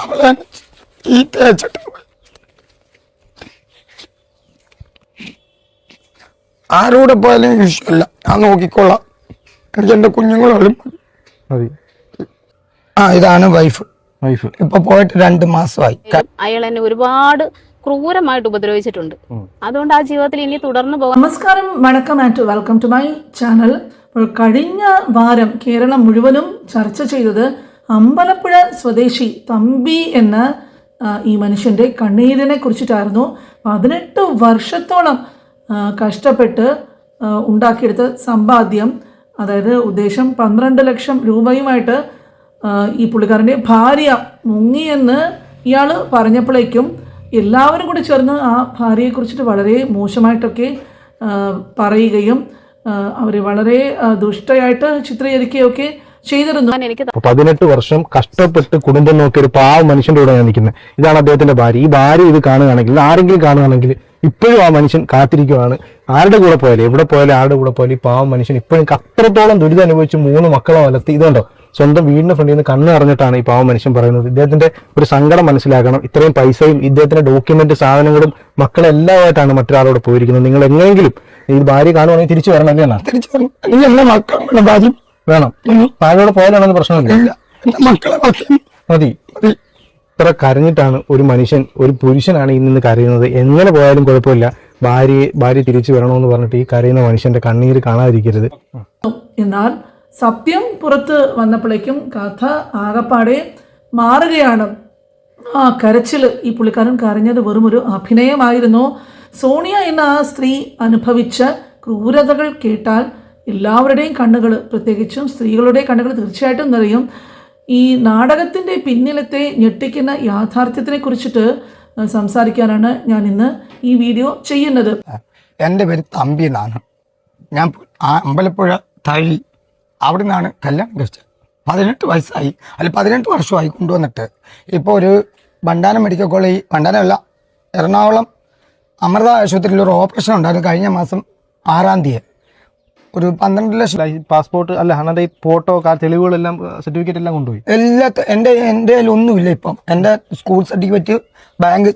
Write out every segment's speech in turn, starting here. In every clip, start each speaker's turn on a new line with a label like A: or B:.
A: അവളെ ഈ തേച്ചിട്ട് ആരോടെ പോയാലും ഇഷ്ടമല്ല. ഞാൻ നോക്കിക്കൊള്ളാം എനിക്ക് എന്റെ കുഞ്ഞുങ്ങളും
B: മതി.
A: ആ ഇതാണ് വൈഫ്.
B: വൈഫ്.
A: ഇപ്പൊ പോയിട്ട് രണ്ട് മാസമായി.
C: അയാൾ എന്നെ ഒരുപാട് ക്രൂരമായിട്ട് ഉപദ്രവിച്ചിട്ടുണ്ട്. അതുകൊണ്ട് ആ ജീവിതത്തിൽ ഇനി തുടർന്ന് പോകാം
D: നമസ്കാരം വണക്കം and welcome to my channel കഴിഞ്ഞ വാരം കേരളം മുഴുവനും ചർച്ച ചെയ്തത് അമ്പലപ്പുഴ സ്വദേശി തമ്പി എന്ന ഈ മനുഷ്യന്റെ കണ്ണീരിനെ കുറിച്ചിട്ടായിരുന്നു പതിനെട്ട് വർഷത്തോളം കഷ്ടപ്പെട്ട് ഉണ്ടാക്കിയെടുത്ത സമ്പാദ്യം. അതായത് ഉദ്ദേശം പന്ത്രണ്ട് ലക്ഷം രൂപയുമായിട്ട് ഈ പുള്ളിക്കാരന്റെ ഭാര്യ മുങ്ങിയെന്ന് ഇയാൾ പറഞ്ഞപ്പോഴേക്കും എല്ലാവരും കൂടി ചേർന്ന് ആ ഭാര്യയെക്കുറിച്ചിട്ട് വളരെ മോശമായിട്ടൊക്കെ പറയുകയും അവർ വളരെ ദുഷ്ടയായിട്ട് ചിത്രീകരിക്കുകയൊക്കെ ചെയ്തിരുന്നു.
C: എനിക്ക്
B: പതിനെട്ട് വർഷം കഷ്ടപ്പെട്ട് കുടുംബം നോക്കിയ ഒരു പാവ മനുഷ്യന്റെ കൂടെ ഞാൻ നിൽക്കുന്നത്. ഇതാണ് അദ്ദേഹത്തിന്റെ ഭാര്യ. ഈ ഭാര്യ ഇത് കാണുകയാണെങ്കിൽ ആരെങ്കിലും കാണുകയാണെങ്കിൽ ഇപ്പോഴും ആ മനുഷ്യൻ കാത്തിരിക്കുവാണ്. ആരുടെ കൂടെ പോയാലും എവിടെ പോയാലും ആരുടെ കൂടെ പോയാലും ഈ പാവ മനുഷ്യൻ ഇപ്പോഴും അത്രത്തോളം ദുരിതം അനുഭവിച്ച് മൂന്ന് മക്കളെ വളർത്തി. ഇതുണ്ടോ? സ്വന്തം വീടിന്റെ ഫ്രണ്ടിൽ നിന്ന് കണ്ണ് അറിഞ്ഞിട്ടാണ് ഈ പാവ മനുഷ്യൻ പറയുന്നത്. ഇദ്ദേഹത്തിന്റെ ഒരു സങ്കടം മനസ്സിലാക്കണം ഇത്രയും പൈസയും ഇദ്ദേഹത്തിന്റെ ഡോക്യുമെന്റ് സാധനങ്ങളും മക്കളെല്ലാമായിട്ടാണ് മറ്റൊരാളോട് പോയിരിക്കുന്നത്. നിങ്ങൾ എങ്ങനെയെങ്കിലും ഈ ഭാര്യ കാണുവാണെങ്കിൽ തിരിച്ചു വരണം അല്ലേ?
A: തിരിച്ചു വരണം. ഇനി ഭാര്യ
B: വേണം. താഴോട് പോയാലാണെന്ന് പ്രശ്നമില്ല.
A: മക്കളെ
B: മതി. ഇത്ര കരഞ്ഞിട്ടാണ് ഒരു മനുഷ്യൻ ഒരു പുരുഷനാണ് ഇന്ന് കരയുന്നത്. എങ്ങനെ പോയാലും കുഴപ്പമില്ല. ഭാര്യയെ ഭാര്യ തിരിച്ചു വരണമെന്ന് പറഞ്ഞിട്ട് ഈ കരയുന്ന മനുഷ്യന്റെ കണ്ണീര് കാണാതിരിക്കരുത്.
D: എന്നാൽ സത്യം പുറത്ത് വന്നപ്പോഴേക്കും കഥ ആകപ്പാടെ മാറുകയാണ്. ആ കരച്ചിൽ ഈ പുള്ളിക്കാരൻ കരഞ്ഞത് വെറും ഒരു അഭിനയമായിരുന്നു. സോണിയ എന്ന ആ സ്ത്രീ അനുഭവിച്ച ക്രൂരതകൾ കേട്ടാൽ എല്ലാവരുടെയും കണ്ണുകൾ പ്രത്യേകിച്ചും സ്ത്രീകളുടെ കണ്ണുകൾ തീർച്ചയായിട്ടും നിറയും. ഈ നാടകത്തിന്റെ പിന്നിലത്തെ ഞെട്ടിക്കുന്ന യാഥാർത്ഥ്യത്തിനെ കുറിച്ചിട്ട് സംസാരിക്കാനാണ് ഞാൻ ഇന്ന് ഈ വീഡിയോ ചെയ്യുന്നത്.
A: എന്റെ പേര് തമ്പി എന്നാണ്. ഞാൻ അമ്പലപ്പുഴ തഴി അവിടെ നിന്നാണ് കല്യാണം കഴിച്ചത്. പതിനെട്ട് വയസ്സായി അല്ല പതിനെട്ട് വർഷമായി കൊണ്ടുവന്നിട്ട്. ഇപ്പോൾ ഒരു വണ്ടാനം മെഡിക്കൽ കോളേജ് വണ്ടാനമല്ല എറണാകുളം അമൃത ആശുപത്രിയിൽ ഒരു ഓപ്പറേഷൻ ഉണ്ടായിരുന്നു കഴിഞ്ഞ മാസം ആറാം തീയതി. ഒരു പന്ത്രണ്ട് ലക്ഷം.
B: പാസ്പോർട്ട് അല്ല അണ്ണന്റെ ഈ ഫോട്ടോ തെളിവുകളെല്ലാം സർട്ടിഫിക്കറ്റ് എല്ലാം കൊണ്ടുപോയി?
A: എല്ലാ എന്റെ എന്റെ ഒന്നുമില്ല ഇപ്പം. എന്റെ സ്കൂൾ സർട്ടിഫിക്കറ്റ് ബാങ്ക്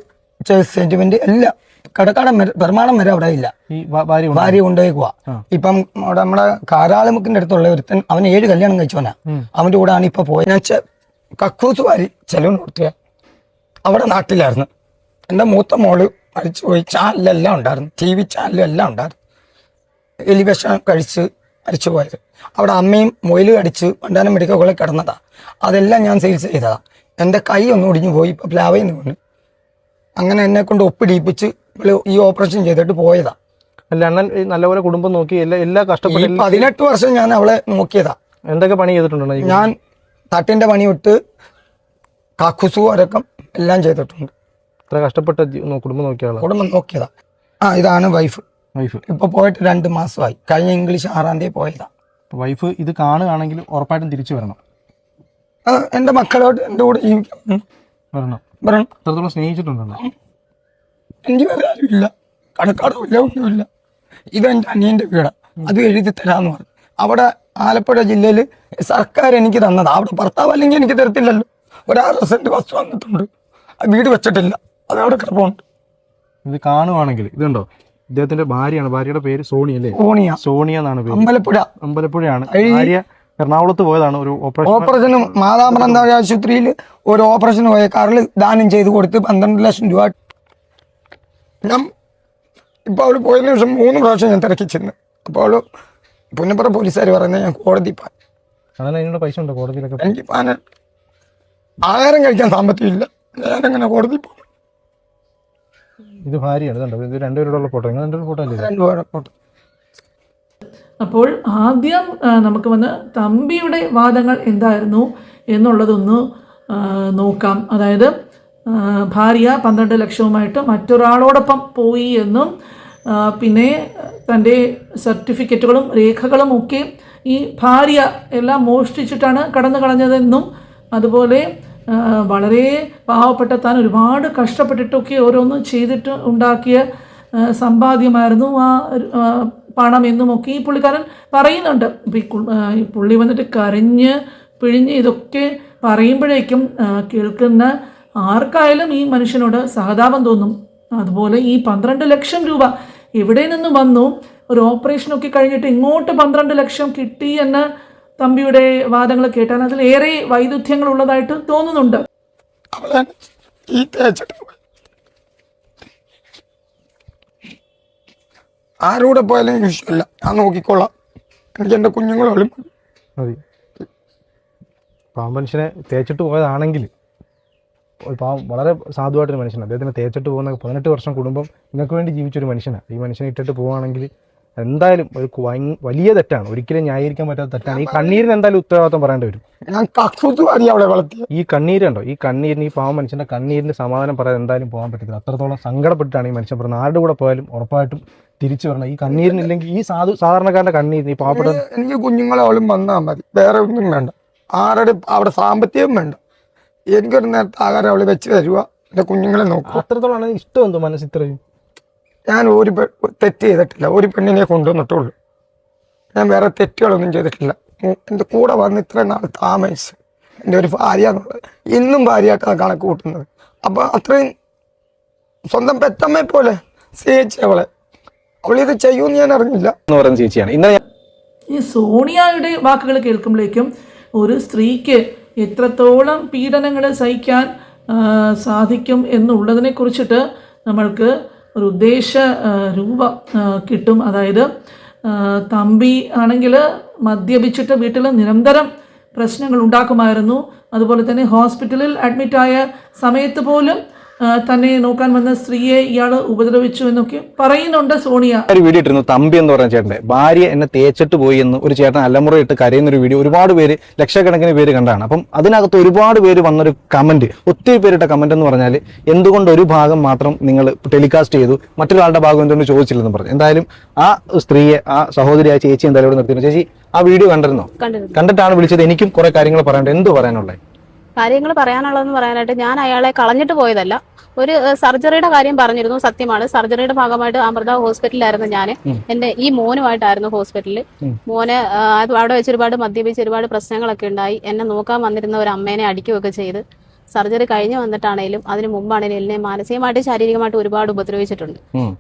A: സ്റ്റേറ്റ്മെന്റ് എല്ലാം. കടക്കാടം പെരുമാണം വരെ അവിടെ ഇല്ല.
B: ഭാര്യ
A: കൊണ്ടുപോയിക്കുക ഇപ്പം അവിടെ നമ്മുടെ കാരാളിമുക്കിന്റെ അടുത്തുള്ള ഒരുത്തൻ അവൻ ഏഴ് കല്യാണം കഴിച്ചവനാ. അവന്റെ കൂടെ ആണ് ഇപ്പൊ പോയത്. ഞാൻ കക്കൂസ് വാരി ചെലവ് നടത്തിയ അവിടെ നാട്ടിലായിരുന്നു. എന്റെ മൂത്ത മോൾ മരിച്ചുപോയി. ചാനലെല്ലാം ഉണ്ടായിരുന്നു. ടി വി ചാനലും എല്ലാം ഉണ്ടായിരുന്നു. എലിവിഷം കഴിച്ച് മരിച്ചു പോയത്. അവിടെ അമ്മയും മൊയിൽ കടിച്ച് പണ്ടാനം മെഡിക്കൽ കോളേജ് കിടന്നതാ. അതെല്ലാം ഞാൻ സെയിൽസ് ചെയ്തതാ. എന്റെ കൈ ഒന്ന് ഒടിഞ്ഞു പോയി ഇപ്പോൾ പ്ലാവയിൽ നിന്ന് അങ്ങനെ എന്നെ കൊണ്ട് ഒപ്പിടിയിപ്പിച്ച് ഈ ഓപ്പറേഷൻ ചെയ്തിട്ട് പോയതാ.
B: അല്ല അണ്ണൻ നല്ലപോലെ കുടുംബം നോക്കി എല്ലാ എല്ലാ കഷ്ടപ്പെട്ടു
A: പതിനെട്ട് വർഷം ഞാൻ അവളെ നോക്കിയതാ.
B: എന്തൊക്കെ പണി ചെയ്തിട്ടുണ്ട്
A: ഞാൻ തട്ടിന്റെ പണി വിട്ട് കാക്കുസു അരക്കം എല്ലാം ചെയ്തിട്ടുണ്ട്.
B: ഇത്ര കഷ്ടപ്പെട്ട നോ- കുടുംബം നോക്കിയ ആളാണ്
A: കുടുംബം നോക്കിയതാ. ആ ഇതാണ് വൈഫ്
B: വൈഫ്.
A: ഇപ്പൊ പോയിട്ട് രണ്ട് മാസമായി. കഴിഞ്ഞ ഇംഗ്ലീഷ് ആറാം തീയതി പോയതാ.
B: വൈഫ് ഇത് കാണുകയാണെങ്കിൽ ഉറപ്പായിട്ടും തിരിച്ചു വരണം.
A: ആ, എന്റെ മക്കളോട് എന്റെ കൂടെ ജീവിക്കാം ഉം.
B: വരണം.
A: വരണം.
B: സ്നേഹിച്ചിട്ടുണ്ടോ
A: എനിക്ക് വേറെ ആരുമില്ല. കടക്കാടുമില്ല ഒന്നുമില്ല. ഇതെന്റെ അനിയന്റെ വീടാ. അത് എഴുതി തരാന്ന് പറഞ്ഞു. അവിടെ ആലപ്പുഴ ജില്ലയിൽ സർക്കാർ എനിക്ക് തന്നതാ. അവിടെ ഭർത്താവ് അല്ലെങ്കിൽ എനിക്ക് തരത്തില്ലല്ലോ. ഒരു ആറ് സെന്റ് വസ്തു വന്നിട്ടുണ്ട്. ആ വീട് വെച്ചിട്ടില്ല. അത് അവിടെ കിടപ്പുണ്ട്.
B: ഇത് കാണുവാണെങ്കിൽ ഇതുണ്ടോ? ഇദ്ദേഹത്തിന്റെ ഭാര്യയാണ്. ഭാര്യയുടെ പേര് സോണിയ അല്ലേ?
A: സോണിയ.
B: സോണിയ എന്നാണ് പേര്.
A: അമ്പലപ്പുഴ.
B: അമ്പലപ്പുഴയാണ്. ഭാര്യ എറണാകുളത്ത് പോയതാണ്. ഒരു ഓപ്പറേഷൻ
A: ഓപ്പറേഷനും മാതാമൃന്ദ ആശുപത്രിയിൽ ഒരു ഓപ്പറേഷൻ പോയ കാറിൽ ദാനം ചെയ്ത് കൊടുത്ത് പന്ത്രണ്ട് ലക്ഷം രൂപ. ഞാൻ ഇപ്പോൾ അവൾ പോയതിനു ശേഷം മൂന്ന് പ്രാവശ്യം ഞാൻ തിരക്കി ചെന്ന്. അപ്പോൾ അവൾ പുന്നപ്പുറ പോലീസുകാർ പറയുന്നത് ഞാൻ കോടതി
B: അതിനുള്ള പൈസ ഉണ്ടോ? കോടതിയിലൊക്കെ
A: എനിക്ക് ആഹാരം കഴിക്കാൻ സാമ്പത്തികമില്ല ഞാനങ്ങനെ കോടതി പോകും.
B: ഇത് ഭാര്യയാണ് ഇതുണ്ടോ ഇത് രണ്ടുപേരോടുള്ള ഫോട്ടോ. നിങ്ങൾ രണ്ടുപേരുടെ ഫോട്ടോ അല്ലേ?
A: ഫോട്ടോ.
D: അപ്പോൾ ആദ്യം നമുക്ക് വന്ന് തമ്പിയുടെ വാദങ്ങൾ എന്തായിരുന്നു എന്നുള്ളതൊന്ന് നോക്കാം. അതായത് ഭാര്യ പന്ത്രണ്ട് ലക്ഷവുമായിട്ട് മറ്റൊരാളോടൊപ്പം പോയി എന്നും പിന്നെ തന്റെ സർട്ടിഫിക്കറ്റുകളും രേഖകളും ഒക്കെ ഈ ഭാര്യ എല്ലാം മോഷ്ടിച്ചിട്ടാണ് കടന്നു കളഞ്ഞതെന്നും അതുപോലെ വളരെ പാവപ്പെട്ട താൻ ഒരുപാട് കഷ്ടപ്പെട്ടിട്ടൊക്കെ ഓരോന്നും ചെയ്തിട്ട് ഉണ്ടാക്കിയ സമ്പാദ്യമായിരുന്നു ആ പണം എന്നുമൊക്കെ ഈ പുള്ളിക്കാരൻ പറയുന്നുണ്ട്. ഈ പുള്ളി വന്നിട്ട് കരഞ്ഞ് പിഴിഞ്ഞ് ഇതൊക്കെ പറയുമ്പോഴേക്കും കേൾക്കുന്ന ആർക്കായാലും ഈ മനുഷ്യനോട് സഹതാപം തോന്നും. അതുപോലെ ഈ പന്ത്രണ്ട് ലക്ഷം രൂപ എവിടെ നിന്ന് വന്നു? ഒരു ഓപ്പറേഷനൊക്കെ കഴിഞ്ഞിട്ട് ഇങ്ങോട്ട് പന്ത്രണ്ട് ലക്ഷം കിട്ടി എന്ന് തമ്പിയുടെ വാദങ്ങൾ കേട്ടാൽ അതിൽ ഏറെ വൈരുദ്ധ്യങ്ങൾ ഉള്ളതായിട്ട് തോന്നുന്നുണ്ട്.
A: ആരൂടെ പോയാലും എനിക്ക് ഇഷ്ടമില്ല. ഞാൻ നോക്കിക്കോളാം. എനിക്ക് എന്റെ കുഞ്ഞുങ്ങളും
B: മതി. പാവം മനുഷ്യനെ തേച്ചിട്ട് പോയതാണെങ്കിൽ ഒരു പാവം വളരെ സാധുവായിട്ടൊരു മനുഷ്യനാണ്. അദ്ദേഹത്തിന് തേച്ചിട്ട് പോകുന്ന പതിനെട്ട് വർഷം കുടുംബം നിങ്ങൾക്ക് വേണ്ടി ജീവിച്ചൊരു മനുഷ്യനാണ്. ഈ മനുഷ്യനെ ഇട്ടിട്ട് പോവുകയാണെങ്കിൽ എന്തായാലും ഒരു വലിയ തെറ്റാണ്. ഒരിക്കലും ന്യായീകരിക്കാൻ പറ്റാത്ത തെറ്റാണ്. ഈ കണ്ണീരിന് എന്തായാലും ഉത്തരവാദിത്വം പറയേണ്ടി വരും. ഈ കണ്ണീരുണ്ടോ? ഈ കണ്ണീരിന് ഈ പാവം മനുഷ്യന്റെ കണ്ണീരിന് സമാധാനം പറയാൻ എന്തായാലും പോകാൻ പറ്റത്തില്ല. അത്രത്തോളം സങ്കടപ്പെട്ടിട്ടാണ് ഈ മനുഷ്യൻ പറയുന്നത്. ആരുടെ കൂടെ പോയാലും ഉറപ്പായിട്ടും തിരിച്ചു വരണം. ഈ കണ്ണീരിനില്ലെങ്കിൽ ഈ സാധു സാധാരണക്കാരന്റെ കണ്ണീരിന് ഈ പാവപ്പെട്ട
A: എനിക്ക് കുഞ്ഞുങ്ങളെ അവളും വന്നാൽ മതി. വേറെ ഒന്നും വേണ്ട. ആരുടെ അവിടെ സാമ്പത്തികം വേണ്ട. എനിക്കൊരു നേരത്തെ ആഹാരം അവൾ വെച്ച് തരുക എന്റെ കുഞ്ഞുങ്ങളെ നോക്കുക
B: അത്രത്തോളം ഇഷ്ടം എന്തോ മനസ്സ് ഇത്രയും?
A: ഞാൻ ഒരു പെ- തെറ്റ് ചെയ്തിട്ടില്ല. ഒരു പെണ്ണിനെ കൊണ്ടുവന്നിട്ടുള്ളൂ. ഞാൻ വേറെ തെറ്റുകളൊന്നും ചെയ്തിട്ടില്ല. എന്റെ കൂടെ വന്ന് ഇത്ര നാൾ താമസിച്ച് എന്റെ ഒരു ഭാര്യ എന്നുള്ളത് ഇന്നും ഭാര്യയായിട്ടാണ് കണക്ക് കൂട്ടുന്നത്. അപ്പോൾ അത്രയും സ്വന്തം പെറ്റമ്മയെ പോലെ സ്നേഹിച്ചു അവളെ. അവളിത് ചെയ്യുമെന്ന് ഞാൻ അറിഞ്ഞില്ല.
B: എന്ന് പറയുന്ന ചേച്ചിയാണ്. ഇന്നലെ ഞാൻ
D: ഈ സോണിയയുടെ വാക്കുകൾ കേൾക്കുമ്പോഴേക്കും ഒരു സ്ത്രീക്ക് എത്രത്തോളം പീഡനങ്ങൾ സഹിക്കാൻ സാധിക്കും എന്നുള്ളതിനെ കുറിച്ചിട്ട് നമ്മൾക്ക് ഒരു ഉദ്ദേശ രൂപം കിട്ടും. അതായത് തമ്പി ആണെങ്കിൽ മദ്യപിച്ചിട്ട് വീട്ടിൽ നിരന്തരം പ്രശ്നങ്ങൾ ഉണ്ടാക്കുമായിരുന്നു. അതുപോലെ തന്നെ ഹോസ്പിറ്റലിൽ അഡ്മിറ്റായ സമയത്ത് പോലും തന്നെ നോക്കാൻ വന്ന സ്ത്രീയെ ഇയാൾ ഉപദ്രവിച്ചു എന്നൊക്കെ പറയുന്നുണ്ട് സോണിയ.
B: ഒരു വീഡിയോ ഇട്ടിരുന്നു തമ്പി എന്ന് പറഞ്ഞ ചേട്ടന്റെ ഭാര്യ എന്നെ തേച്ചിട്ട് പോയി എന്ന് ഒരു ചേട്ടൻ അലമുറയിട്ട് കരയുന്ന ഒരു വീഡിയോ ഒരുപാട് പേര് ലക്ഷക്കണക്കിന് പേര് കണ്ടാണ്. അപ്പം അതിനകത്ത് ഒരുപാട് പേര് വന്നൊരു കമന്റ് ഒത്തിരി പേരുടെ കമന്റ് എന്ന് പറഞ്ഞാൽ എന്തുകൊണ്ട് ഒരു ഭാഗം മാത്രം നിങ്ങൾ ടെലികാസ്റ്റ് ചെയ്തു മറ്റൊരാളുടെ ഭാഗം എന്തുകൊണ്ട് ചോദിച്ചില്ലെന്ന് പറഞ്ഞു. എന്തായാലും ആ സ്ത്രീയെ ആ സഹോദരി ആ ചേച്ചി എന്തായാലും ഇവിടെ നിർത്തിയിരുന്നു ചേച്ചി ആ വീഡിയോ കണ്ടിരുന്നോ?
C: കണ്ടിരുന്നു.
B: കണ്ടിട്ടാണ് വിളിച്ചത്. എനിക്കും കുറെ കാര്യങ്ങൾ പറയാനുണ്ട്. എന്ത് പറയാനുള്ളത്
C: കാര്യങ്ങൾ പറയാനുള്ളതെന്ന് പറയാനായിട്ട് ഞാൻ അയാളെ കളഞ്ഞിട്ട് പോയതല്ല. ഒരു സർജറിയുടെ കാര്യം പറഞ്ഞിരുന്നു സത്യമാണ്. സർജറിയുടെ ഭാഗമായിട്ട് അമൃത ഹോസ്പിറ്റലിലായിരുന്നു ഞാൻ എന്റെ ഈ മോനുമായിട്ടായിരുന്നു ഹോസ്പിറ്റലിൽ മോന് അവിടെ വെച്ച് ഒരുപാട് മദ്യപിച്ച് ഒരുപാട് പ്രശ്നങ്ങളൊക്കെ ഉണ്ടായി. എന്നെ നോക്കാൻ വന്നിരുന്ന ഒരു അമ്മേനെ അടിക്കുകയൊക്കെ ചെയ്ത്. സർജറി കഴിഞ്ഞ് വന്നിട്ടാണേലും അതിന് മുമ്പാണേലും എന്നെ മാനസികമായിട്ട് ശാരീരികമായിട്ട് ഒരുപാട് ഉപദ്രവിച്ചിട്ടുണ്ട്.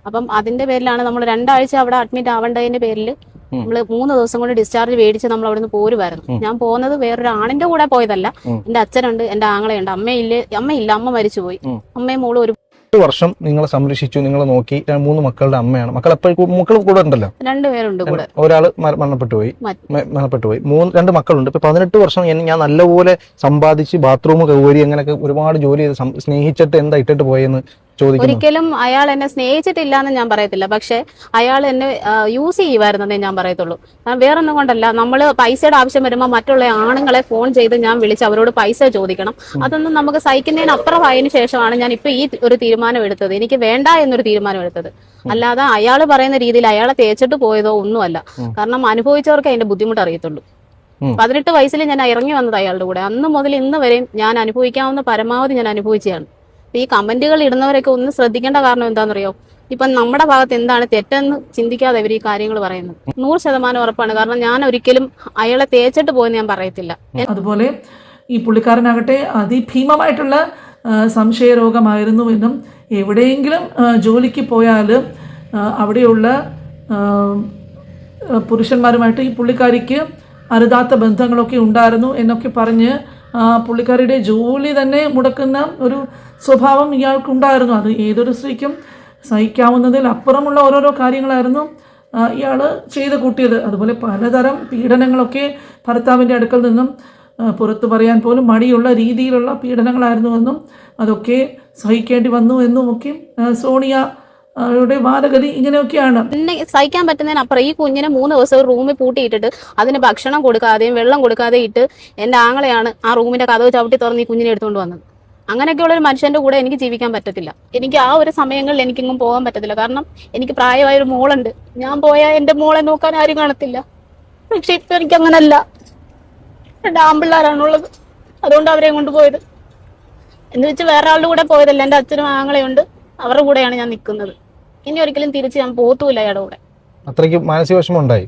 C: അപ്പം അതിന്റെ പേരിലാണ് നമ്മൾ രണ്ടാഴ്ച അവിടെ അഡ്മിറ്റ് ആവേണ്ടതിന്റെ പേരിൽ നമ്മൾ മൂന്ന് ദിവസം കൊണ്ട് ഡിസ്ചാർജ് മേടിച്ച് നമ്മൾ അവിടുന്ന് പോരുമായിരുന്നു ഞാൻ പോകുന്നത് വേറൊരു ആണിന്റെ കൂടെ പോയതല്ല. എന്റെ അച്ഛനുണ്ട് എന്റെ ആങ്ങളയുണ്ട് അമ്മയില്ല അമ്മയില്ല അമ്മ മരിച്ചുപോയി. അമ്മയും മോളും ഒരു
B: എട്ട് വർഷം നിങ്ങളെ സംരക്ഷിച്ചു നിങ്ങൾ നോക്കി. മൂന്ന് മക്കളുടെ അമ്മയാണ്. മക്കൾ എപ്പോഴും മക്കൾ കൂടെ ഉണ്ടല്ലോ?
C: രണ്ടുപേരുണ്ട് കൂടെ.
B: ഒരാൾ മരണപ്പെട്ടു പോയി. മരണപ്പെട്ടു പോയി. മൂന്ന് രണ്ട് മക്കളുണ്ട്. ഇപ്പൊ പതിനെട്ട് വർഷം ഞാൻ നല്ലപോലെ സമ്പാദിച്ച് ബാത്റൂം കൗരി അങ്ങനെയൊക്കെ ഒരുപാട് ജോലി ചെയ്ത് സ്നേഹിച്ചിട്ട് എന്താ ഇട്ടിട്ട് പോയെന്ന്
C: ഒരിക്കലും അയാൾ എന്നെ സ്നേഹിച്ചിട്ടില്ല എന്ന് ഞാൻ പറയത്തില്ല. പക്ഷെ അയാൾ എന്നെ യൂസ് ചെയ്യുമായിരുന്നതേ ഞാൻ പറയത്തുള്ളൂ. വേറൊന്നും കൊണ്ടല്ല. നമ്മൾ പൈസയുടെ ആവശ്യം വരുമ്പോൾ മറ്റുള്ള ആണുങ്ങളെ ഫോൺ ചെയ്ത് ഞാൻ വിളിച്ച് അവരോട് പൈസ ചോദിക്കണം. അതൊന്നും നമുക്ക് സഹിക്കുന്നതിന് അപ്പുറമായതിനു ശേഷമാണ് ഞാൻ ഇപ്പൊ ഈ ഒരു തീരുമാനം എടുത്തത് എനിക്ക് വേണ്ട എന്നൊരു തീരുമാനം എടുത്തത് അല്ലാതെ അയാൾ പറയുന്ന രീതിയിൽ അയാളെ തേച്ചിട്ട് പോയതോ ഒന്നുമല്ല. കാരണം അനുഭവിച്ചവർക്ക് അതിന്റെ ബുദ്ധിമുട്ട് അറിയത്തുള്ളൂ. പതിനെട്ട് വയസ്സിൽ ഞാൻ ഇറങ്ങി വന്നത് അയാളുടെ കൂടെ. അന്ന് മുതൽ ഇന്ന് വരെയും ഞാൻ അനുഭവിക്കാവുന്ന പരമാവധി ഞാൻ അനുഭവിച്ചതാണ്. അപ്പൊ ഈ കമന്റുകൾ ഇടുന്നവരൊക്കെ ഒന്ന് ശ്രദ്ധിക്കേണ്ട കാരണം എന്താണെന്നറിയോ? ഇപ്പൊ നമ്മുടെ ഭാഗത്ത് എന്താണ് തെറ്റെന്ന് ചിന്തിക്കാതെ ഇവർ ഈ കാര്യങ്ങൾ പറയുന്നത്. നൂറ് ശതമാനം ഉറപ്പാണ്. കാരണം ഞാൻ ഒരിക്കലും അയാളെ തേച്ചിട്ട് പോയെന്ന് ഞാൻ പറയത്തില്ല.
D: അതുപോലെ ഈ പുള്ളിക്കാരനാകട്ടെ അതിഭീമമായിട്ടുള്ള ആ, സംശയരോഗമായിരുന്നുവെന്നും എവിടെയെങ്കിലും ജോലിക്ക് പോയാൽ ആ, അവിടെയുള്ള പുരുഷന്മാരുമായിട്ട് ഈ പുള്ളിക്കാരിക്ക് അരുതാത്ത ബന്ധങ്ങളൊക്കെ ഉണ്ടായിരുന്നു എന്നൊക്കെ പറഞ്ഞ് പുള്ളിക്കാരിയുടെ ജോലി തന്നെ മുടക്കുന്ന ഒരു സ്വഭാവം ഇയാൾക്കുണ്ടായിരുന്നു. അത് ഏതൊരു സ്ത്രീക്കും സഹിക്കാവുന്നതിൽ അപ്പുറമുള്ള ഓരോരോ കാര്യങ്ങളായിരുന്നു ഇയാൾ ചെയ്ത് കൂട്ടിയത്. അതുപോലെ പലതരം പീഡനങ്ങളൊക്കെ ഭർത്താവിന്റെ അടുക്കൽ നിന്നും പുറത്തു പറയാൻ പോലും മടിയുള്ള രീതിയിലുള്ള പീഡനങ്ങളായിരുന്നുവെന്നും അതൊക്കെ സഹിക്കേണ്ടി വന്നു എന്നുമൊക്കെ സോണിയ യുടെ വാദഗതി ഇങ്ങനെയൊക്കെയാണ്.
C: പിന്നെ സഹിക്കാൻ പറ്റുന്നതിനപ്പുറം ഈ കുഞ്ഞിനെ മൂന്ന് ദിവസം റൂമിൽ പൂട്ടിയിട്ടിട്ട് അതിന് ഭക്ഷണം കൊടുക്കാതെയും വെള്ളം കൊടുക്കാതെ ഇട്ട് എന്റെ ആങ്ങളെയാണ് ആ റൂമിന്റെ കഥവ് ചവിട്ടി തുറന്ന് ഈ കുഞ്ഞിനെ എടുത്തുകൊണ്ട് വന്നത്. അങ്ങനെയൊക്കെയുള്ള ഒരു മനുഷ്യന്റെ കൂടെ എനിക്ക് ജീവിക്കാൻ പറ്റത്തില്ല. എനിക്ക് ആ ഒരു സമയങ്ങളിൽ എനിക്കെങ്ങും പോകാൻ പറ്റത്തില്ല. കാരണം എനിക്ക് പ്രായമായ ഒരു മോളുണ്ട്. ഞാൻ പോയാൽ എന്റെ മോളെ നോക്കാൻ ആരും കാണത്തില്ല. പക്ഷെ ഇപ്പൊ എനിക്ക് അങ്ങനല്ല രണ്ട് ആമ്പിള്ളേരാണുള്ളത്. അതുകൊണ്ട് അവരെ കൊണ്ടുപോയത് എന്ന് വെച്ച് വേറെ ആളുടെ കൂടെ പോയതല്ല. എന്റെ അച്ഛനും ആങ്ങളെയുണ്ട്. അവരുടെ കൂടെയാണ് ഞാൻ നിൽക്കുന്നത് ഇനി ഒരിക്കലും തിരിച്ച് ഞാൻ പോത്തൂല അയാളുടെ കൂടെ.
B: അത്രയ്ക്ക് മാനസിക വിഷമം ഉണ്ടായി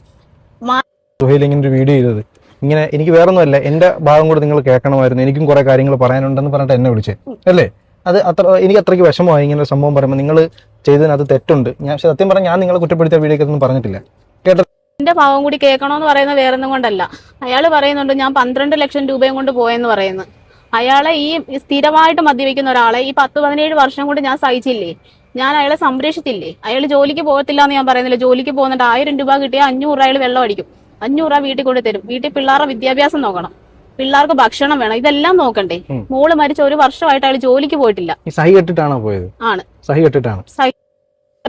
C: സുഹൈലിങ്ങിന്റെ
B: സുഹൈൽ ഇങ്ങനെ ഒരു വീഡിയോ ചെയ്തത്. ഇങ്ങനെ എനിക്ക് വേറൊന്നുമല്ല എന്റെ ഭാഗം കൂടെ നിങ്ങൾ കേൾക്കണമായിരുന്നു. എനിക്കും കുറെ കാര്യങ്ങൾ പറയാനുണ്ടെന്ന് പറഞ്ഞിട്ട് എന്നെ വിളിച്ചേ. അല്ലേ? അത് അത്ര എനിക്ക് അത്രയ്ക്ക് വിഷമമായി ഇങ്ങനെ ഒരു സംഭവം പറയുമ്പോൾ നിങ്ങൾ ചെയ്തതിനകത്ത് തെറ്റുണ്ട്. ഞാൻ സത്യം പറഞ്ഞാൽ ഞാൻ നിങ്ങളെ കുറ്റപ്പെടുത്തിയ വീഡിയോ ഒന്നും പറഞ്ഞിട്ടില്ല. കേട്ടോ
C: എന്റെ ഭാവം കൂടി കേൾക്കണോന്ന് പറയുന്നത് വേറൊന്നും കൊണ്ടല്ല. അയാൾ പറയുന്നുണ്ട് ഞാൻ പന്ത്രണ്ട് ലക്ഷം രൂപയും കൊണ്ട് പോയെന്ന് പറയുന്നു. അയാളെ ഈ സ്ഥിരമായിട്ട് മദ്യപിക്കുന്ന ഒരാളെ ഈ പത്ത് പതിനേഴ് വർഷം കൊണ്ട് ഞാൻ സഹിച്ചില്ലേ? ഞാൻ അയാളെ സംരക്ഷിച്ചില്ലേ? അയാൾ ജോലിക്ക് പോകത്തില്ല എന്ന് ഞാൻ പറയുന്നില്ല. ജോലിക്ക് പോകുന്നുണ്ട് ആയിരം രൂപ കിട്ടിയാൽ അഞ്ഞൂറ് അയാൾ വെള്ളം അടിക്കും. അഞ്ഞൂറ് രൂപ വീട്ടിൽ കൊണ്ട് തരും. വീട്ടിൽ പിള്ളേരുടെ വിദ്യാഭ്യാസം നോക്കണം. പിള്ളേർക്ക് ഭക്ഷണം വേണം. ഇതെല്ലാം നോക്കണ്ടേ? മോൾ മരിച്ച ഒരു വർഷമായിട്ട് അയാൾ ജോലിക്ക് പോയിട്ടില്ല.
B: സഹി കെട്ടിട്ടാണോ പോയത്?
C: ആണ്.
B: സഹി കെട്ടിട്ടാണ്?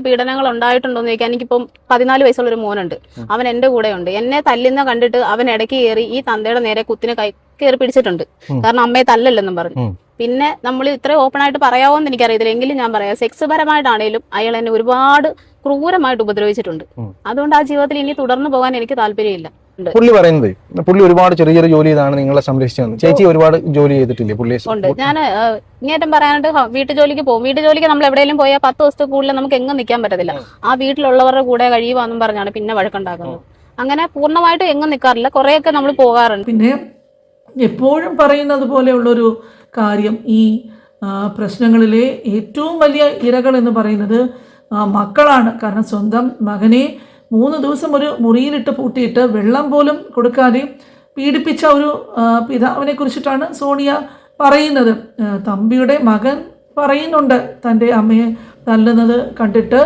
C: പീഡനങ്ങൾ ഉണ്ടായിട്ടുണ്ടോ എന്ന് ചോദിക്കാൻ എനിക്കിപ്പം പതിനാല് വയസ്സുള്ള ഒരു മോനുണ്ട്. അവൻ എന്റെ കൂടെ ഉണ്ട് എന്നെ തല്ലുന്ന കണ്ടിട്ട് അവൻ ഇടയ്ക്ക് കയറി ഈ തന്തയുടെ നേരെ കുത്തിനെ കൈ കയറി പിടിച്ചിട്ടുണ്ട്. കാരണം അമ്മയെ തല്ലല്ലെന്നും പറഞ്ഞു. പിന്നെ നമ്മൾ ഇത്ര ഓപ്പൺ ആയിട്ട് പറയാവോ എന്ന് എനിക്കറിയത്തില്ല. എങ്കിലും ഞാൻ പറയാം. സെക്സ് പരമായിട്ടാണേലും അയാൾ എന്നെ ഒരുപാട് ക്രൂരമായിട്ട് ഉപദ്രവിച്ചിട്ടുണ്ട്. അതുകൊണ്ട് ആ ജീവിതത്തിൽ ഇനി തുടർന്നു പോകാൻ എനിക്ക് താല്പര്യമില്ല.
B: പുള്ളി പറയുന്നത് പുള്ളി ഒരുപാട് ചെറിയ ചെറിയ ജോലി ചെയ്താണ് നിങ്ങളെ സംരക്ഷിച്ചത് ചേച്ചി ഒരുപാട് ജോലി ചെയ്തിട്ടില്ലേ പുള്ളി?
C: ഉണ്ട്. ഞാൻ ഇങ്ങേറ്റം പറയാനായിട്ട് വീട്ടു ജോലിക്ക് പോകും. വീട്ടു ജോലിക്ക് നമ്മൾ എവിടെയെങ്കിലും പോയാൽ പത്ത് ദിവസത്തെ കൂടുതൽ നമുക്ക് എങ്ങും നിൽക്കാൻ പറ്റത്തില്ല. ആ വീട്ടിലുള്ളവരുടെ കൂടെ കഴിയുവാന്നും പറഞ്ഞാണ് പിന്നെ വഴക്കുണ്ടാക്കുന്നത്. അങ്ങനെ പൂർണമായിട്ടും എങ്ങും നിൽക്കാറില്ല. കുറേയൊക്കെ നമ്മൾ പോകാറുണ്ട്.
D: പിന്നെ എപ്പോഴും പറയുന്നത് പോലെയുള്ളൊരു കാര്യം ഈ പ്രശ്നങ്ങളിലെ ഏറ്റവും വലിയ ഇരകൾ എന്ന് പറയുന്നത് മക്കളാണ്. കാരണം സ്വന്തം മകനെ മൂന്ന് ദിവസം ഒരു മുറിയിലിട്ട് പൂട്ടിയിട്ട് വെള്ളം പോലും കൊടുക്കാതെ പീഡിപ്പിച്ച ഒരു പിതാവിനെ കുറിച്ചിട്ടാണ് സോണിയ പറയുന്നത്. തമ്പിയുടെ മകൻ പറയുന്നുണ്ട് തന്റെ അമ്മയെ തല്ലുന്നത് കണ്ടിട്ട്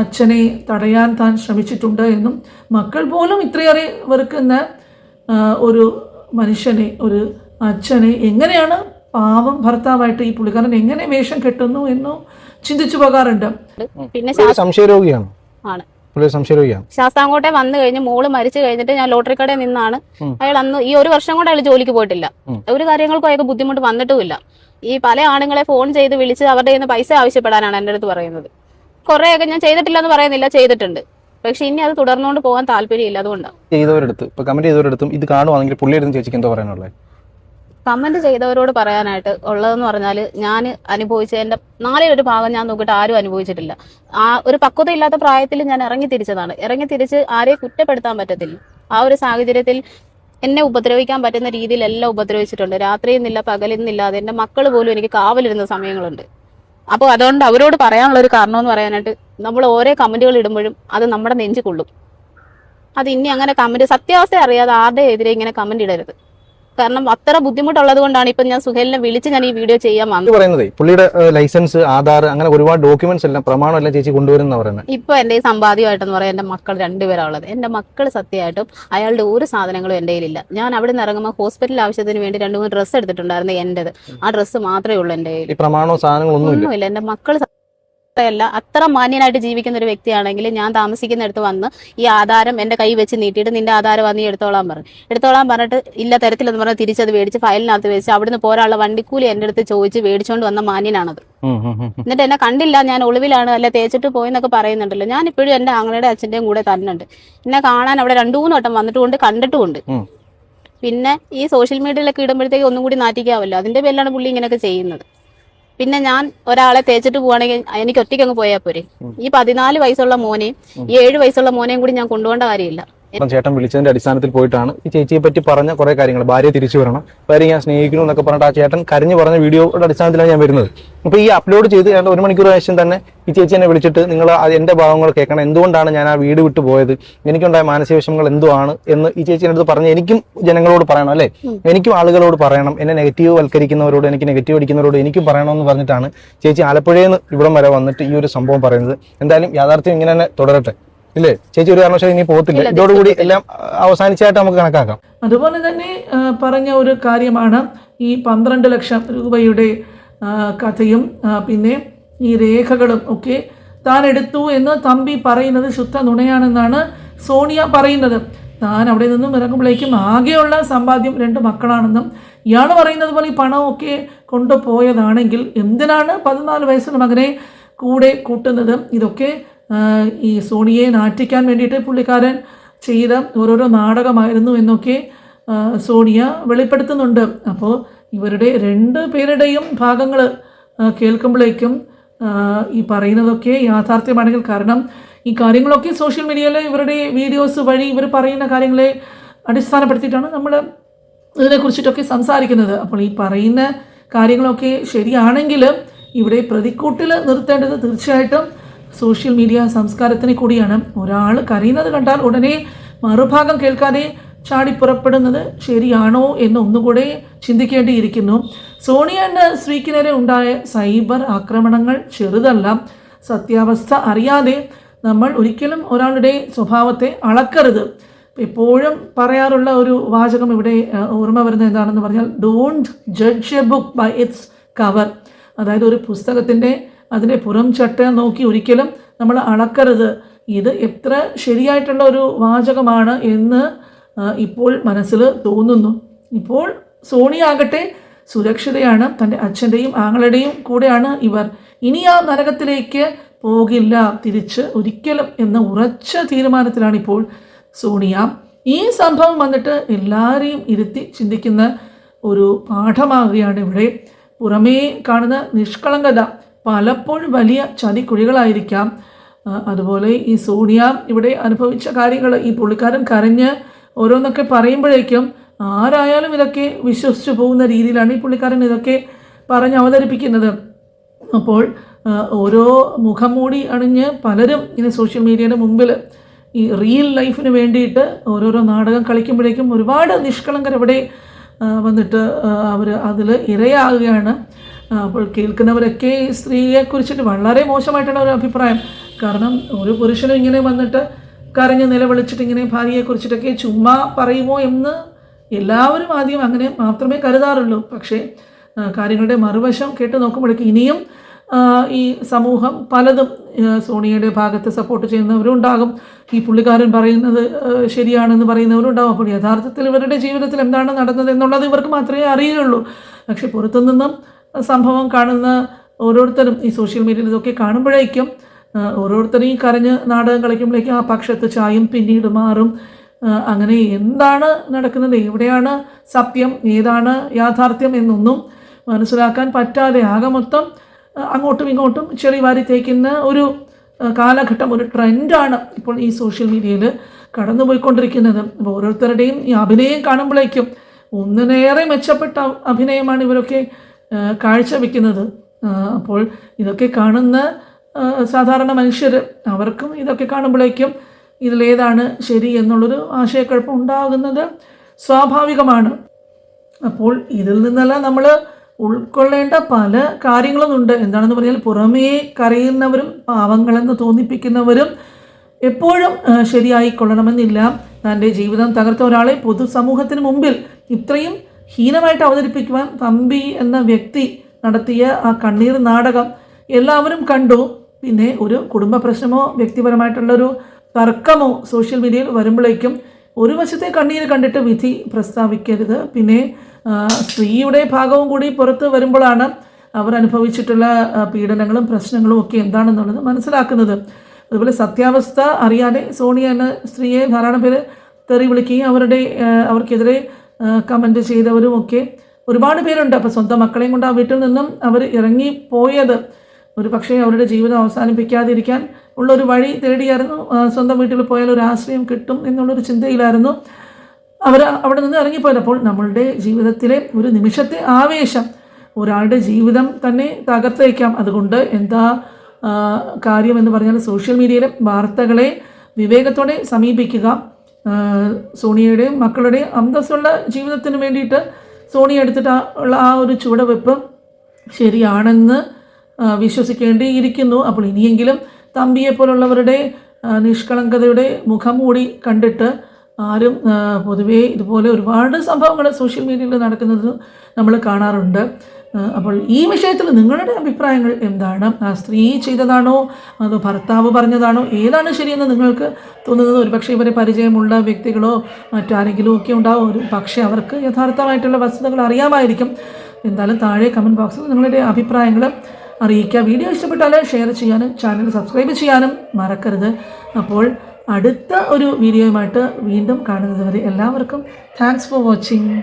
D: അച്ഛനെ തടയാൻ താൻ ശ്രമിച്ചിട്ടുണ്ട് എന്നും. മക്കൾ പോലും ഇത്രയേറെ വെറുക്കുന്ന ഒരു മനുഷ്യനെ ഒരു അച്ഛനെ എങ്ങനെയാണ് പാവം ഭർത്താവായിട്ട് ഈ പുള്ളിക്കാരൻ എങ്ങനെ വേഷം കെട്ടുന്നു എന്നും ചിന്തിച്ചു പോകാറുണ്ട്.
C: പിന്നെ
B: സംശയരോഗിയാണ്.
C: ആണ്. ശാസ്താംകോട്ടെ വന്നു കഴിഞ്ഞ് മോൾ മരിച്ചു കഴിഞ്ഞിട്ട് ഞാൻ ലോട്ടറി കടയിൽ നിന്നാണ്. അയാൾ അന്ന് ഈ ഒരു വർഷം കൊണ്ട് അയാൾ ജോലിക്ക് പോയിട്ടില്ല. ഒരു കാര്യങ്ങൾക്കും അയാൾക്ക് ബുദ്ധിമുട്ട് വന്നിട്ടുമില്ല. ഈ പല ആണുങ്ങളെ ഫോൺ ചെയ്ത് വിളിച്ച് അവരുടെ കയ്യിൽ നിന്ന് പൈസ ആവശ്യപ്പെടാനാണ് എന്റെ അടുത്ത് പറയുന്നത്. കുറേയൊക്കെ ഞാൻ ചെയ്തിട്ടില്ല എന്ന് പറയുന്നില്ല ചെയ്തിട്ടുണ്ട്. പക്ഷെ ഇനി അത് തുടർന്നുകൊണ്ട് പോകാൻ താല്പര്യമില്ല അതുകൊണ്ടാണ്.
B: ചെയ്തവരെടുത്ത് ഇപ്പൊ കമന്റ് ചെയ്തവരെടുത്തും ഇത് കാണുവാണെങ്കിൽ പുള്ളിയെടുത്തും ചേച്ചിക്ക് എന്തോ പറയാനുള്ളത്?
C: കമന്റ് ചെയ്തവരോട് പറയാനായിട്ട് ഉള്ളതെന്ന് പറഞ്ഞാൽ ഞാൻ അനുഭവിച്ചതിന്റെ നാളെ ഒരു ഭാഗം ഞാൻ നോക്കിയിട്ട് ആരും അനുഭവിച്ചിട്ടില്ല. ആ ഒരു പക്വത ഇല്ലാത്ത പ്രായത്തിൽ ഞാൻ ഇറങ്ങി തിരിച്ചതാണ്. ഇറങ്ങി തിരിച്ച് ആരെയും കുറ്റപ്പെടുത്താൻ പറ്റത്തില്ല. ആ ഒരു സാഹചര്യത്തിൽ എന്നെ ഉപദ്രവിക്കാൻ പറ്റുന്ന രീതിയിൽ എല്ലാം ഉപദ്രവിച്ചിട്ടുണ്ട് രാത്രിയെന്നില്ല പകലെന്നില്ലാതെ എന്റെ മക്കൾ പോലും എനിക്ക് കാവലിരുന്ന സമയങ്ങളുണ്ട്. അപ്പോൾ അതുകൊണ്ട് അവരോട് പറയാനുള്ള ഒരു കാരണം എന്ന് പറയാനായിട്ട് നമ്മൾ ഓരോ കമന്റുകൾ ഇടുമ്പോഴും അത് നമ്മുടെ നെഞ്ചു കൊള്ളും. അത് ഇനി അങ്ങനെ കമന്റ് സത്യാവസ്ഥ അറിയാതെ ആരുടെ എതിരെ ഇങ്ങനെ കമന്റ് ഇടരുത്. കാരണം അത്ര ബുദ്ധിമുട്ടുള്ളത് കൊണ്ടാണ് ഇപ്പൊ ഞാൻ സുഹേലിനെ വിളിച്ച് ഞാൻ ഈ വീഡിയോ ചെയ്യാൻ വന്നത്.
B: പറയുന്നത് പുള്ളിയുടെ ലൈസൻസ് ആധാർ അങ്ങനെ ഒരുപാട് ഡോക്യുമെന്റ്സ് എല്ലാം പ്രമാണം എല്ലാം ചേച്ചി കൊണ്ടുവരുന്ന പറയുന്നത്.
C: ഇപ്പൊ എന്റെ ഈ സമ്പാദ്യമായിട്ടെന്ന് പറയാൻ എന്റെ മക്കൾ രണ്ടുപേരാ ഉള്ളത്. എന്റെ മക്കൾ സത്യമായിട്ടും അയാളുടെ ഒരു സാധനങ്ങളും എന്റെ കയ്യിലില്ല. ഞാൻ അവിടെ നിന്ന് ഇറങ്ങുമ്പോൾ ഹോസ്പിറ്റൽ ആവശ്യത്തിന് വേണ്ടി രണ്ടു മൂന്ന് ഡ്രസ്സ് എടുത്തിട്ടുണ്ടായിരുന്നു എന്റേത് ആ ഡ്രസ്സ് മാത്രമേ ഉള്ളൂ എന്റെ കയ്യിൽ
B: പ്രമാണോ സാധനങ്ങളൊന്നും
C: ഇല്ല എന്റെ മക്കൾ അല്ല അത്ര മാന്യനായിട്ട് ജീവിക്കുന്ന ഒരു വ്യക്തിയാണെങ്കിൽ ഞാൻ താമസിക്കുന്നിടത്ത് വന്ന് ഈ ആധാരം എന്റെ കൈ വെച്ച് നീട്ടിയിട്ട് നിന്റെ ആധാരം വന്ന് എടുത്തോളാൻ പറഞ്ഞു എടുത്തോളാൻ പറഞ്ഞിട്ട് ഇല്ല തരത്തിലെന്ന് പറഞ്ഞ് തിരിച്ചത് മേടിച്ച് ഫയലിനകത്ത് വെച്ച് അവിടുന്ന് പോരാനുള്ള വണ്ടിക്കൂലി എന്റെ അടുത്ത് ചോദിച്ച് മേടിച്ചോണ്ട് വന്ന മാന്യനാണത്. എന്നിട്ട് എന്നെ കണ്ടില്ല. ഞാൻ ഒളിവിലാണ്. അല്ല തേച്ചിട്ട് പോയെന്നൊക്കെ പറയുന്നുണ്ടല്ലോ. ഞാൻ ഇപ്പോഴും എന്റെ ആങ്ങളുടെ അച്ഛന്റെയും കൂടെ തന്നുണ്ട് എന്നെ കാണാൻ അവിടെ രണ്ടു മൂന്ന് വട്ടം വന്നിട്ടുമുണ്ട് കണ്ടിട്ടുമുണ്ട്. പിന്നെ ഈ സോഷ്യൽ മീഡിയയിലൊക്കെ ഇടുമ്പോഴത്തേക്ക് ഒന്നും കൂടി നാറ്റിക്കാവല്ലോ. അതിന്റെ പേരിലാണ് പുള്ളി ഇങ്ങനെയൊക്കെ ചെയ്യുന്നത്. പിന്നെ ഞാൻ ഒരാളെ തേച്ചിട്ട് പോവാണെങ്കിൽ എനിക്ക് ഒറ്റയ്ക്ക് അങ്ങ് പോയാൽ പോരെ. ഈ പതിനാല് വയസ്സുള്ള മോനെയും ഈ ഏഴ് വയസ്സുള്ള മോനെയും കൂടി ഞാൻ കൊണ്ടുപോകേണ്ട കാര്യമില്ല.
B: ചേട്ടൻ വിളിച്ചതിന്റെ അടിസ്ഥാനത്തിൽ പോയിട്ടാണ്. ഈ ചേച്ചിയെ പറ്റി പറഞ്ഞ കുറെ കാര്യങ്ങൾ. ഭാര്യ തിരിച്ചു വരണം. ഭാര്യ ഞാൻ സ്നേഹിക്കുന്നു എന്നൊക്കെ പറഞ്ഞിട്ട് ആ ചേട്ടൻ കരഞ്ഞു പറഞ്ഞ വീഡിയോയുടെ അടിസ്ഥാനത്തിലാണ് ഞാൻ വരുന്നത്. അപ്പൊ ഈ അപ്ലോഡ് ചെയ്ത് ഏതാണ്ട് ഒരു മണിക്കൂർ ശേഷം തന്നെ ഈ ചേച്ചി എന്നെ വിളിച്ചിട്ട് നിങ്ങൾ എന്റെ ഭാഗങ്ങൾ കേൾക്കണം. എന്തുകൊണ്ടാണ് ഞാൻ ആ വീട് വിട്ടു പോയത്? എനിക്കുണ്ടായ മാനസിക വിഷമങ്ങൾ എന്തുവാണ് എന്ന് ഈ ചേച്ചി അടുത്ത് പറഞ്ഞ് എനിക്കും ജനങ്ങളോട് പറയണം അല്ലെ? എനിക്കും ആളുകളോട് പറയണം. എന്നെ നെഗറ്റീവ് വൽക്കരിക്കുന്നവരോട് എനിക്ക് നെഗറ്റീവ് അടിക്കുന്നവരോട് എനിക്കും പറയണമെന്ന് പറഞ്ഞിട്ടാണ് ചേച്ചി ആലപ്പുഴയിൽ നിന്ന് ഇവിടം വരെ വന്നിട്ട് ഈ ഒരു സംഭവം പറയുന്നത്. എന്തായാലും യാഥാർത്ഥ്യം ഇങ്ങനെ തന്നെ തുടരട്ടെ. ഇല്ലേ? ചേച്ചി ഒരു കാരണവശാലും ഇനി പോകത്തില്ല. ഇതോടുകൂടി എല്ലാം അവസാനിച്ചായിട്ട് നമുക്ക് കണക്കാക്കാം.
D: അതുപോലെ തന്നെ പറഞ്ഞ ഒരു കാര്യമാണ് ഈ പന്ത്രണ്ട് ലക്ഷം രൂപയുടെ കഥയും പിന്നെ ഈ രേഖകളും ഒക്കെ താൻ എടുത്തു എന്ന് തമ്പി പറയുന്നത് ശുദ്ധ നുണയാണെന്നാണ് സോണിയ പറയുന്നത്. താൻ അവിടെ നിന്നും ഇറങ്ങുമ്പോഴേക്കും ആകെയുള്ള സമ്പാദ്യം രണ്ട് മക്കളാണെന്നും ഇയാൾ പറയുന്നത് പോലെ ഈ പണമൊക്കെ കൊണ്ടുപോയതാണെങ്കിൽ എന്തിനാണ് പതിനാല് വയസ്സുള്ള മകനെ കൂടെ കൂട്ടുന്നത്? ഇതൊക്കെ ഈ സോണിയെ നാറ്റിക്കാൻ വേണ്ടിയിട്ട് പുള്ളിക്കാരൻ ചെയ്ത ഓരോരോ നാടകമായിരുന്നു എന്നൊക്കെ സോണിയ വെളിപ്പെടുത്തുന്നുണ്ട്. അപ്പോൾ ഇവരുടെ രണ്ട് പേരുടെയും ഭാഗങ്ങൾ കേൾക്കുമ്പോഴേക്കും ഈ പറയുന്നതൊക്കെ യാഥാർത്ഥ്യമാണെങ്കിൽ കാരണം ഈ കാര്യങ്ങളൊക്കെ സോഷ്യൽ മീഡിയയിൽ ഇവരുടെ വീഡിയോസ് വഴി ഇവർ പറയുന്ന കാര്യങ്ങളെ അടിസ്ഥാനപ്പെടുത്തിയിട്ടാണ് നമ്മൾ ഇതിനെക്കുറിച്ചിട്ടൊക്കെ സംസാരിക്കുന്നത്. അപ്പോൾ ഈ പറയുന്ന കാര്യങ്ങളൊക്കെ ശരിയാണെങ്കിൽ ഇവിടെ പ്രതിക്കൂട്ടിൽ നിർത്തേണ്ടത് തീർച്ചയായിട്ടും സോഷ്യൽ മീഡിയ സംസ്കാരത്തിന് കൂടിയാണ് ഒരാൾ കരയുന്നത് കണ്ടാൽ ഉടനെ മറുഭാഗം കേൾക്കാതെ ചാടി ചാടിപ്പുറപ്പെടുന്നത് ശരിയാണോ എന്ന് ഒന്നുകൂടെ ചിന്തിക്കേണ്ടിയിരിക്കുന്നു. സോണിയ എന്ന സ്ത്രീക്ക് നേരെ ഉണ്ടായ സൈബർ ആക്രമണങ്ങൾ ചെറുതല്ല. സത്യാവസ്ഥ അറിയാതെ നമ്മൾ ഒരിക്കലും ഒരാളുടെ സ്വഭാവത്തെ അളക്കരുത്. എപ്പോഴും പറയാറുള്ള ഒരു വാചകം ഇവിടെ ഓർമ്മ വരുന്നത് എന്താണെന്ന് പറഞ്ഞാൽ don't judge a book by its cover അതായത് ഒരു പുസ്തകത്തിന്റെ അതിന്റെ പുറം ചട്ട നോക്കി ഒരിക്കലും നമ്മൾ അളക്കരുത്. ഇത് എത്ര ശരിയായിട്ടുള്ള ഒരു വാചകമാണ് എന്ന് ഇപ്പോൾ മനസ്സിൽ തോന്നുന്നു. ഇപ്പോൾ സോണിയാകട്ടെ സുരക്ഷിതയാണ്. തന്റെ അച്ഛന്റെയും ആങ്ങളുടെയും കൂടെയാണ് ഇവർ. ഇനി ആ നരകത്തിലേക്ക് പോകില്ല തിരിച്ച് ഒരിക്കലും എന്ന ഉറച്ച തീരുമാനത്തിലാണ് ഇപ്പോൾ സോണിയ. ഈ സംഭവം വന്നിട്ട് എല്ലാവരെയും ഇരുത്തി ചിന്തിക്കുന്ന ഒരു പാഠമാകുകയാണ് ഇവിടെ. പുറമേ കാണുന്ന നിഷ്കളങ്കത പലപ്പോഴും വലിയ ചതിക്കുഴികളായിരിക്കാം. അതുപോലെ ഈ സോണിയ ഇവിടെ അനുഭവിച്ച കാര്യങ്ങൾ ഈ പുള്ളിക്കാരൻ കരഞ്ഞ് ഓരോന്നൊക്കെ പറയുമ്പോഴേക്കും ആരായാലും ഇതൊക്കെ വിശ്വസിച്ചു പോകുന്ന രീതിയിലാണ് ഈ പുള്ളിക്കാരൻ ഇതൊക്കെ പറഞ്ഞ് അവതരിപ്പിക്കുന്നത്. അപ്പോൾ ഓരോ മുഖം മൂടി അണിഞ്ഞ് പലരും ഇങ്ങനെ സോഷ്യൽ മീഡിയയുടെ മുമ്പിൽ ഈ റിയൽ ലൈഫിന് വേണ്ടിയിട്ട് ഓരോരോ നാടകം കളിക്കുമ്പോഴേക്കും ഒരുപാട് നിഷ്കളങ്കർ ഇവിടെ വന്നിട്ട് അവർ അതിൽ ഇരയാകുകയാണ്. അപ്പോൾ കേൾക്കുന്നവരൊക്കെ സ്ത്രീയെക്കുറിച്ചിട്ട് വളരെ മോശമായിട്ടാണ് ഒരു അഭിപ്രായം. കാരണം ഒരു പുരുഷനും ഇങ്ങനെ വന്നിട്ട് കരഞ്ഞ് നിലവിളിച്ചിട്ട് ഇങ്ങനെ ഭാര്യയെക്കുറിച്ചിട്ടൊക്കെ ചുമ്മാ പറയുമോ എന്ന് എല്ലാവരും ആദ്യം അങ്ങനെ മാത്രമേ കരുതാറുള്ളൂ. പക്ഷേ കാര്യങ്ങളുടെ മറുവശം കേട്ട് നോക്കുമ്പോഴേക്കും ഇനിയും ഈ സമൂഹം പലതും സോണിയയുടെ ഭാഗത്ത് സപ്പോർട്ട് ചെയ്യുന്നവരും ഉണ്ടാകും ഈ പുള്ളിക്കാരൻ പറയുന്നത് ശരിയാണെന്ന് പറയുന്നവരും ഉണ്ടാകും അപ്പോൾ യഥാർത്ഥത്തിൽ ഇവരുടെ ജീവിതത്തിൽ എന്താണ് നടന്നത് എന്നുള്ളത് ഇവർക്ക് മാത്രമേ അറിയുകയുള്ളൂ. പക്ഷെ പുറത്തുനിന്നും സംഭവം കാണുന്ന ഓരോരുത്തരും ഈ സോഷ്യൽ മീഡിയയിൽ ഇതൊക്കെ കാണുമ്പോഴേക്കും ഓരോരുത്തരും ഈ കരഞ്ഞ് നാടകം കളിക്കുമ്പോഴേക്കും ആ പക്ഷത്ത് ചായും പിന്നീട് മാറും. അങ്ങനെ എന്താണ് നടക്കുന്നത്? എവിടെയാണ് സത്യം? ഏതാണ് യാഥാർത്ഥ്യം എന്നൊന്നും മനസ്സിലാക്കാൻ പറ്റാതെ ആകെ മൊത്തം അങ്ങോട്ടും ഇങ്ങോട്ടും ചെളി വാരി തേക്കുന്ന ഒരു കാലഘട്ടം ഒരു ട്രെൻഡാണ് ഇപ്പോൾ ഈ സോഷ്യൽ മീഡിയയിൽ കടന്നുപോയിക്കൊണ്ടിരിക്കുന്നത്. ഓരോരുത്തരുടെയും ഈ അഭിനയം കാണുമ്പോഴേക്കും ഒന്നിനേറെ മെച്ചപ്പെട്ട അഭിനയമാണ് ഇവരൊക്കെ കാഴ്ചവെക്കുന്നത്. അപ്പോൾ ഇതൊക്കെ കാണുന്ന സാധാരണ മനുഷ്യർ അവർക്കും ഇതൊക്കെ കാണുമ്പോഴേക്കും ഇതിലേതാണ് ശരി എന്നുള്ളൊരു ആശയക്കുഴപ്പം ഉണ്ടാകുന്നത് സ്വാഭാവികമാണ്. അപ്പോൾ ഇതിൽ നിന്നെല്ലാം നമ്മൾ ഉൾക്കൊള്ളേണ്ട പല കാര്യങ്ങളും ഉണ്ട് എന്താണെന്ന് പറഞ്ഞാൽ പുറമേ കരയുന്നവരും പാവങ്ങളെന്ന് തോന്നിപ്പിക്കുന്നവരും എപ്പോഴും ശരിയായിക്കൊള്ളണമെന്നില്ല. തന്റെ ജീവിതം തകർത്ത ഒരാളെ പൊതുസമൂഹത്തിന് മുമ്പിൽ ഇത്രയും ഹീനമായിട്ട് അവതരിപ്പിക്കുവാൻ തമ്പി എന്ന വ്യക്തി നടത്തിയ ആ കണ്ണീർ നാടകം എല്ലാവരും കണ്ടു. പിന്നെ ഒരു കുടുംബ പ്രശ്നമോ വ്യക്തിപരമായിട്ടുള്ളൊരു തർക്കമോ സോഷ്യൽ മീഡിയയിൽ വരുമ്പോഴേക്കും ഒരു വശത്തെ കണ്ണീര് കണ്ടിട്ട് വിധി പ്രസ്താവിക്കരുത്. പിന്നെ സ്ത്രീയുടെ ഭാഗവും കൂടി പുറത്ത് വരുമ്പോഴാണ് അവർ അനുഭവിച്ചിട്ടുള്ള പീഡനങ്ങളും പ്രശ്നങ്ങളും ഒക്കെ എന്താണെന്നുള്ളത് മനസ്സിലാക്കുന്നത്. അതുപോലെ സത്യാവസ്ഥ അറിയാതെ സോണിയ എന്ന സ്ത്രീയെ ധാരാളം പേര് തെറി വിളിക്കുകയും അവരുടെ അവർക്കെതിരെ കമന്റ് ചെയ്തവരും ഒക്കെ ഒരുപാട് പേരുണ്ട്. അപ്പോൾ സ്വന്തം മക്കളെയും കൊണ്ട് ആ വീട്ടിൽ നിന്നും അവർ ഇറങ്ങി പോയത്. ഒരു പക്ഷേ അവരുടെ ജീവിതം അവസാനിപ്പിക്കാതിരിക്കാൻ ഉള്ളൊരു വഴി തേടിയായിരുന്നു. സ്വന്തം വീട്ടിൽ പോയാൽ ഒരു ആശ്രയം കിട്ടും എന്നുള്ളൊരു ചിന്തയിലായിരുന്നു അവർ അവിടെ നിന്ന് ഇറങ്ങിപ്പോയത്. അപ്പോൾ നമ്മളുടെ ജീവിതത്തിലെ ഒരു നിമിഷത്തെ ആവേശം ഒരാളുടെ ജീവിതം തന്നെ തകർത്തേക്കാം. അതുകൊണ്ട് എന്താ കാര്യം എന്ന് പറഞ്ഞാൽ സോഷ്യൽ മീഡിയയിലെ വാർത്തകളെ വിവേകത്തോടെ സമീപിക്കുക. സോണിയയുടെയും മക്കളുടെയും അന്തസ്സുള്ള ജീവിതത്തിന് വേണ്ടിയിട്ട് സോണിയ എടുത്തിട്ട് ഉള്ള ആ ഒരു ചുവടുവെപ്പ് ശരിയാണെന്ന് വിശ്വസിക്കേണ്ടിയിരിക്കുന്നു. അപ്പോൾ ഇനിയെങ്കിലും തമ്പിയെ പോലുള്ളവരുടെ നിഷ്കളങ്കതയുടെ മുഖം മൂടി കണ്ടിട്ട് ആരും പൊതുവേ ഇതുപോലെ ഒരുപാട് സംഭവങ്ങൾ സോഷ്യൽ മീഡിയയിൽ നടക്കുന്നത് നമ്മൾ കാണാറുണ്ട്. അപ്പോൾ ഈ വിഷയത്തിൽ നിങ്ങളുടെ അഭിപ്രായങ്ങൾ എന്താണ്? ആ സ്ത്രീ ചെയ്തതാണോ? അതോ ഭർത്താവ് പറഞ്ഞതാണോ? ഏതാണ് ശരിയെന്ന് നിങ്ങൾക്ക് തോന്നുന്നത്? ഒരുപക്ഷെ ഇവരെ പരിചയമുള്ള വ്യക്തികളോ മറ്റാരെങ്കിലും ഒക്കെ ഉണ്ടാവും. ഒരു പക്ഷേ അവർക്ക് യഥാർത്ഥമായിട്ടുള്ള വസ്തുതകൾ അറിയാമായിരിക്കും. എന്തായാലും താഴെ കമന്റ് ബോക്സിൽ നിങ്ങളുടെ അഭിപ്രായങ്ങൾ അറിയിക്കുക. വീഡിയോ ഇഷ്ടപ്പെട്ടാൽ ഷെയർ ചെയ്യാനും ചാനൽ സബ്സ്ക്രൈബ് ചെയ്യാനും മറക്കരുത്. അപ്പോൾ അടുത്ത ഒരു വീഡിയോയുമായിട്ട് വീണ്ടും കാണുന്നത് വരെ എല്ലാവർക്കും താങ്ക്സ് ഫോർ വാച്ചിങ്